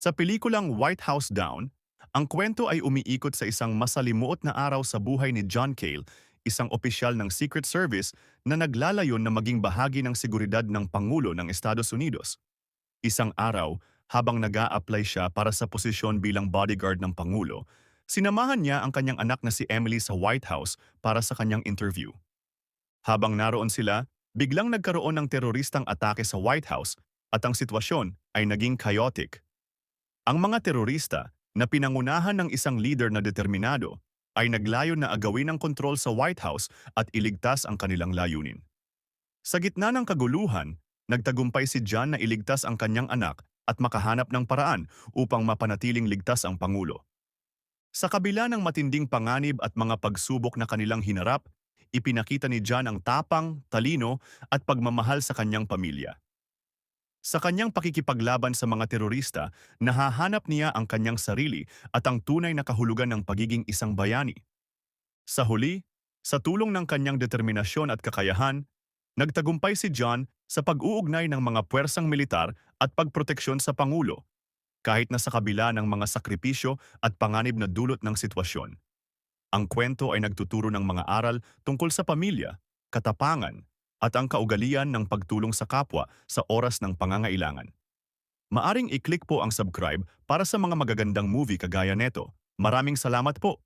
Sa pelikulang White House Down, ang kwento ay umiikot sa isang masalimuot na araw sa buhay ni John Cale, isang opisyal ng Secret Service na naglalayon na maging bahagi ng seguridad ng Pangulo ng Estados Unidos. Isang araw, habang nag apply siya para sa posisyon bilang bodyguard ng Pangulo, sinamahan niya ang kanyang anak na si Emily sa White House para sa kanyang interview. Habang naroon sila, biglang nagkaroon ng teroristang atake sa White House at ang sitwasyon ay naging chaotic. Ang mga terorista na pinangunahan ng isang leader na determinado ay naglayo na agawin ang kontrol sa White House at iligtas ang kanilang layunin. Sa gitna ng kaguluhan, nagtagumpay si John na iligtas ang kanyang anak at makahanap ng paraan upang mapanatiling ligtas ang Pangulo. Sa kabila ng matinding panganib at mga pagsubok na kanilang hinarap, ipinakita ni John ang tapang, talino at pagmamahal sa kanyang pamilya. Sa kanyang pakikipaglaban sa mga terorista, nahahanap niya ang kanyang sarili at ang tunay na kahulugan ng pagiging isang bayani. Sa huli, sa tulong ng kanyang determinasyon at kakayahan, nagtagumpay si John sa pag-uugnay ng mga puwersang militar at pagproteksyon sa Pangulo, kahit na sa kabila ng mga sakripisyo at panganib na dulot ng sitwasyon. Ang kwento ay nagtuturo ng mga aral tungkol sa pamilya, katapangan, at ang kaugalian ng pagtulong sa kapwa sa oras ng pangangailangan. Maaring i-click po ang subscribe para sa mga magagandang movie kagaya neto. Maraming salamat po!